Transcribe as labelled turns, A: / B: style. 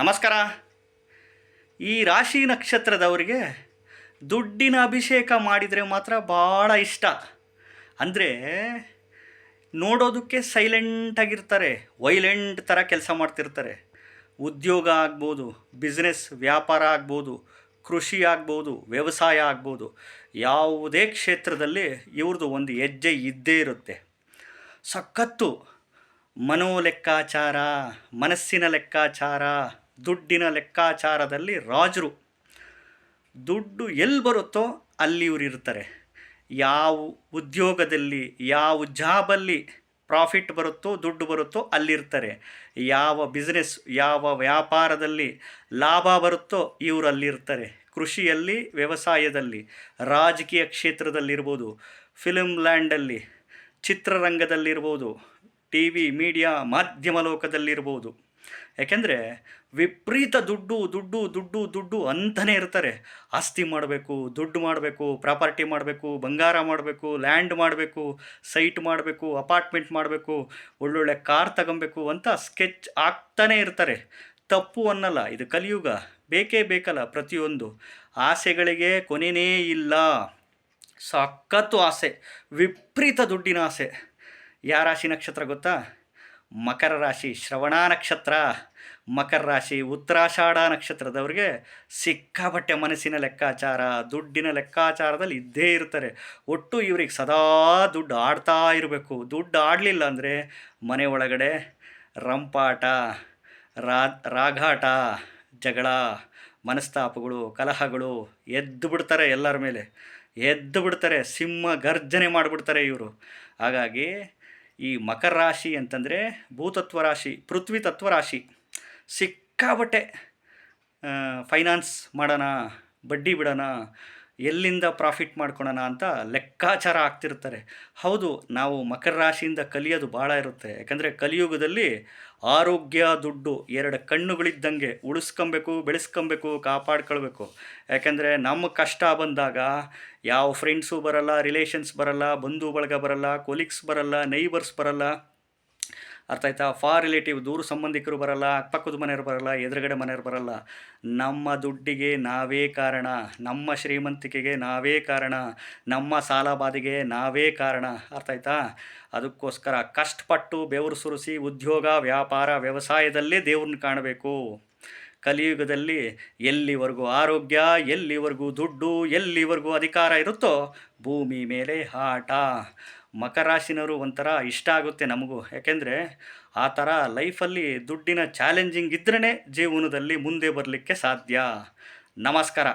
A: ನಮಸ್ಕಾರ. ಈ ರಾಶಿ ನಕ್ಷತ್ರದವರಿಗೆ ದುಡ್ಡಿನ ಅಭಿಷೇಕ ಮಾಡಿದರೆ ಮಾತ್ರ ಭಾಳ ಇಷ್ಟ. ಅಂದರೆ ನೋಡೋದಕ್ಕೆ ಸೈಲೆಂಟಾಗಿರ್ತಾರೆ ವೈಲೆಂಟ್ ಥರ ಕೆಲಸ ಮಾಡ್ತಿರ್ತಾರೆ. ಉದ್ಯೋಗ ಆಗ್ಬೋದು ಬಿಸ್ನೆಸ್ ವ್ಯಾಪಾರ ಆಗ್ಬೋದು, ಕೃಷಿ ಆಗ್ಬೋದು, ವ್ಯವಸಾಯ ಆಗ್ಬೋದು, ಯಾವುದೇ ಕ್ಷೇತ್ರದಲ್ಲಿ ಇವ್ರದ್ದು ಒಂದು ಹೆಜ್ಜೆ ಇದ್ದೇ ಇರುತ್ತೆ. ಸಖತ್ತು ಮನೋ ಲೆಕ್ಕಾಚಾರ ಮನಸ್ಸಿನ ಲೆಕ್ಕಾಚಾರ ದುಡ್ಡಿನ ಲೆಕ್ಕಾಚಾರದಲ್ಲಿ ರಾಜರು. ದುಡ್ಡು ಎಲ್ಲಿ ಬರುತ್ತೋ ಅಲ್ಲಿ ಇವರು ಇರ್ತಾರೆ. ಯಾವ ಉದ್ಯೋಗದಲ್ಲಿ, ಯಾವ ಜಾಬಲ್ಲಿ ಪ್ರಾಫಿಟ್ ಬರುತ್ತೋ, ದುಡ್ಡು ಬರುತ್ತೋ ಅಲ್ಲಿರ್ತಾರೆ. ಯಾವ ಬಿಸ್ನೆಸ್, ಯಾವ ವ್ಯಾಪಾರದಲ್ಲಿ ಲಾಭ ಬರುತ್ತೋ ಇವರು ಅಲ್ಲಿರ್ತಾರೆ. ಕೃಷಿಯಲ್ಲಿ, ವ್ಯವಸಾಯದಲ್ಲಿ, ರಾಜಕೀಯ ಕ್ಷೇತ್ರದಲ್ಲಿರ್ಬೋದು ಫಿಲಮ್ ಲ್ಯಾಂಡಲ್ಲಿ ಚಿತ್ರರಂಗದಲ್ಲಿರ್ಬೋದು ಟಿ ವಿ ಮೀಡಿಯಾ ಮಾಧ್ಯಮ ಲೋಕದಲ್ಲಿರ್ಬೋದು. ಯಾಕೆಂದರೆ ವಿಪರೀತ ದುಡ್ಡು ದುಡ್ಡು ದುಡ್ಡು ದುಡ್ಡು ಅಂತಲೇ ಇರ್ತಾರೆ. ಆಸ್ತಿ ಮಾಡಬೇಕು, ದುಡ್ಡು ಮಾಡಬೇಕು, ಪ್ರಾಪರ್ಟಿ ಮಾಡಬೇಕು, ಬಂಗಾರ ಮಾಡಬೇಕು ಲ್ಯಾಂಡ್ ಮಾಡಬೇಕು ಸೈಟ್ ಮಾಡಬೇಕು ಅಪಾರ್ಟ್ಮೆಂಟ್ ಮಾಡಬೇಕು, ಒಳ್ಳೊಳ್ಳೆ ಕಾರ್ ತಗೊಬೇಕು ಅಂತ ಸ್ಕೆಚ್ ಆಗ್ತಾನೇ ಇರ್ತಾರೆ. ತಪ್ಪು ಅನ್ನಲ್ಲ, ಇದು ಕಲಿಯುಗ. ಬೇಕೇ ಬೇಕಲ್ಲ ಪ್ರತಿಯೊಂದು. ಆಸೆಗಳಿಗೆ ಕೊನೆಯೇ ಇಲ್ಲ. ಸಖತ್ತು ಆಸೆ. ವಿಪರೀತ ದುಡ್ಡಿನ ಆಸೆ. ಯಾರಾಶಿ ನಕ್ಷತ್ರ ಗೊತ್ತಾ? ಮಕರ ರಾಶಿ ಶ್ರವಣ ನಕ್ಷತ್ರ, ಮಕರ ರಾಶಿ ಉತ್ತರಾಷಾಢ ನಕ್ಷತ್ರದವ್ರಿಗೆ ಸಿಕ್ಕಾಪಟ್ಟೆ ಮನಸ್ಸಿನ ಲೆಕ್ಕಾಚಾರ, ದುಡ್ಡಿನ ಲೆಕ್ಕಾಚಾರದಲ್ಲಿ ಇದ್ದೇ ಇರ್ತಾರೆ ಒಟ್ಟು ಇವ್ರಿಗೆ ಸದಾ ದುಡ್ಡು ಆಡ್ತಾ ಇರಬೇಕು. ದುಡ್ಡು ಆಡಲಿಲ್ಲ ಅಂದರೆ ಮನೆ ಒಳಗಡೆ ರಂಪಾಟ, ರಾ, ರಾಘಾಟ, ಜಗಳ, ಮನಸ್ತಾಪಗಳು, ಕಲಹಗಳು ಎದ್ದು ಬಿಡ್ತಾರೆ ಎಲ್ಲರ ಮೇಲೆ. ಎದ್ದು ಬಿಡ್ತಾರೆ, ಸಿಂಹ ಗರ್ಜನೆ ಮಾಡಿಬಿಡ್ತಾರೆ ಇವರು. ಹಾಗಾಗಿ ಈ ಮಕರ ರಾಶಿ ಅಂತಂದರೆ ಭೂತತ್ವ ರಾಶಿ ಪೃಥ್ವಿ ತತ್ವ ರಾಶಿ. ಸಿಕ್ಕಾಬಟ್ಟೆ ಫೈನಾನ್ಸ್ ಮಾಡೋಣ ಬಡ್ಡಿ ಬಿಡೋಣ ಎಲ್ಲಿಂದ ಪ್ರಾಫಿಟ್ ಮಾಡ್ಕೊಳೋಣ ಅಂತ ಲೆಕ್ಕಾಚಾರ ಆಗ್ತಿರ್ತಾರೆ ಹೌದು, ನಾವು ಮಕರ ರಾಶಿಯಿಂದ ಕಲಿಯೋದು ಭಾಳ ಇರುತ್ತೆ. ಯಾಕಂದರೆ ಕಲಿಯುಗದಲ್ಲಿ ಆರೋಗ್ಯ, ದುಡ್ಡು ಎರಡು ಕಣ್ಣುಗಳಿದ್ದಂಗೆ ಉಳಿಸ್ಕೊಬೇಕು, ಬೆಳೆಸ್ಕೊಬೇಕು, ಕಾಪಾಡ್ಕೊಳ್ಬೇಕು. ಯಾಕೆಂದರೆ ನಮ್ಮ ಕಷ್ಟ ಬಂದಾಗ ಯಾವ ಫ್ರೆಂಡ್ಸು ಬರಲ್ಲ ರಿಲೇಷನ್ಸ್ ಬರಲ್ಲ, ಬಂಧು ಬಳಗ ಬರಲ್ಲ ಕೊಲೀಗ್ಸ್ ಬರಲ್ಲ ನೈಬರ್ಸ್ ಬರಲ್ಲ ಅರ್ಥ ಆಯ್ತಾ? ಫಾರ್ ರಿಲೇಟಿವ್ ದೂರ ಸಂಬಂಧಿಕರು ಬರಲ್ಲ, ಅಕ್ಕಪಕ್ಕದ ಮನೆಯವರು ಬರಲ್ಲ, ಎದುರುಗಡೆ ಮನೆಯವರು ಬರಲ್ಲ. ನಮ್ಮ ದುಡ್ಡಿಗೆ ನಾವೇ ಕಾರಣ, ನಮ್ಮ ಶ್ರೀಮಂತಿಕೆಗೆ ನಾವೇ ಕಾರಣ, ನಮ್ಮ ಸಾಲ ನಾವೇ ಕಾರಣ. ಅರ್ಥ ಆಯ್ತಾ? ಅದಕ್ಕೋಸ್ಕರ ಕಷ್ಟಪಟ್ಟು ಬೆವರು ಸುರಿಸಿ ಉದ್ಯೋಗ, ವ್ಯಾಪಾರ, ವ್ಯವಸಾಯದಲ್ಲೇ ದೇವ್ರನ್ನ ಕಾಣಬೇಕು. ಕಲಿಯುಗದಲ್ಲಿ ಎಲ್ಲಿವರೆಗೂ ಆರೋಗ್ಯ, ಎಲ್ಲಿವರೆಗೂ ದುಡ್ಡು, ಎಲ್ಲಿವರೆಗೂ ಅಧಿಕಾರ ಇರುತ್ತೋ ಭೂಮಿ ಮೇಲೆ ಆಟ ಮಕರ ರಾಶಿನವರು ಒಂಥರ ಇಷ್ಟ ಆಗುತ್ತೆ ನಮಗೂ. ಯಾಕೆಂದರೆ ಆ ಥರ ಲೈಫಲ್ಲಿ ದುಡ್ಡಿನ ಚಾಲೆಂಜಿಂಗ್ ಇದ್ರೇ ಜೀವನದಲ್ಲಿ ಮುಂದೆ ಬರಲಿಕ್ಕೆ ಸಾಧ್ಯ. ನಮಸ್ಕಾರ.